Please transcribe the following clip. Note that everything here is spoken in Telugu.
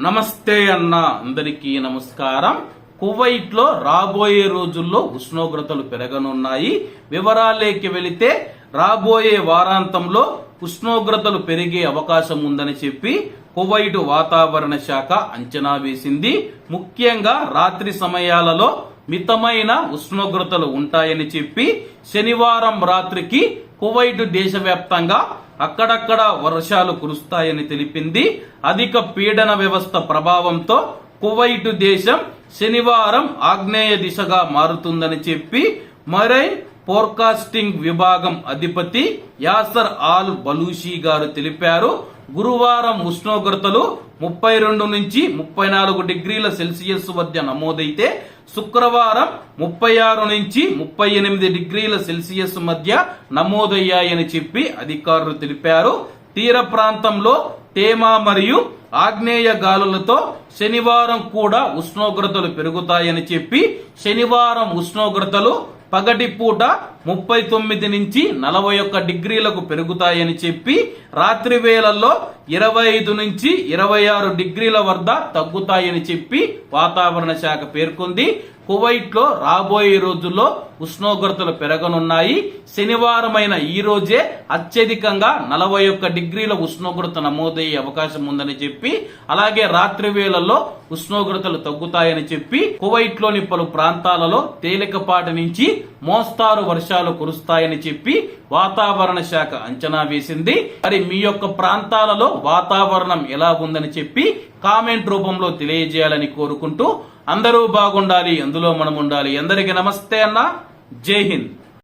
నమస్తే అన్న అందరికీ నమస్కారం. కువైట్లో రాబోయే రోజుల్లో ఉష్ణోగ్రతలు పెరగనున్నాయి. వివరాలేకి వెళితే రాబోయే వారాంతంలో ఉష్ణోగ్రతలు పెరిగే అవకాశం ఉందని చెప్పి కువైట్ వాతావరణ శాఖ అంచనా వేసింది. ముఖ్యంగా రాత్రి సమయాలలో మితమైన ఉష్ణోగ్రతలు ఉంటాయని చెప్పి శనివారం రాత్రికి కువైట్ దేశవ్యాప్తంగా అక్కడక్కడ వర్షాలు కురుస్తాయని తెలిపింది. అధిక పీడన వ్యవస్థ ప్రభావంతో కువైట్ దేశం శనివారం ఆగ్నేయ దిశగా మారుతుందని చెప్పి మరైన్ ఫోర్కాస్టింగ్ విభాగం అధిపతి యాసర్ ఆల్ బలూషి గారు తెలిపారు. గురువారం ఉష్ణోగ్రతలు ముప్పై రెండు నుంచి ముప్పై నాలుగు డిగ్రీల సెల్సియస్ వద్ద నమోదైతే శుక్రవారం ముప్పై ఆరు నుంచి ముప్పై ఎనిమిది డిగ్రీల సెల్సియస్ మధ్య నమోదయ్యాయని చెప్పి అధికారులు తెలిపారు. తీర ప్రాంతంలో తేమ మరియు ఆగ్నేయ గాలులతో శనివారం కూడా ఉష్ణోగ్రతలు పెరుగుతాయని చెప్పి శనివారం ఉష్ణోగ్రతలు పగటి పూట ముప్పై తొమ్మిది నుంచి నలభై ఒక్క డిగ్రీలకు పెరుగుతాయని చెప్పి రాత్రి వేళల్లో ఇరవై ఐదు నుంచి ఇరవై ఆరు డిగ్రీల వద్ద తగ్గుతాయని చెప్పి వాతావరణ శాఖ పేర్కొంది. కువైట్లో రాబోయే రోజుల్లో ఉష్ణోగ్రతలు పెరగనున్నాయి. శనివారమైన ఈ రోజే అత్యధికంగా నలభై ఒక్క డిగ్రీల ఉష్ణోగ్రత నమోదయ్యే అవకాశం ఉందని చెప్పి అలాగే రాత్రి వేళల్లో ఉష్ణోగ్రతలు తగ్గుతాయని చెప్పి కువైట్లోని పలు ప్రాంతాలలో తేలికపాటి నుంచి మోస్తారు వర్షాలు కురుస్తాయని చెప్పి వాతావరణ శాఖ అంచనా వేసింది. మరి మీ యొక్క ప్రాంతాలలో వాతావరణం ఎలా ఉందని చెప్పి కామెంట్ రూపంలో తెలియజేయాలని కోరుకుంటూ అందరూ బాగుండాలి అందులో మనం ఉండాలి అందరికీ నమస్తే అన్న. జై హింద్.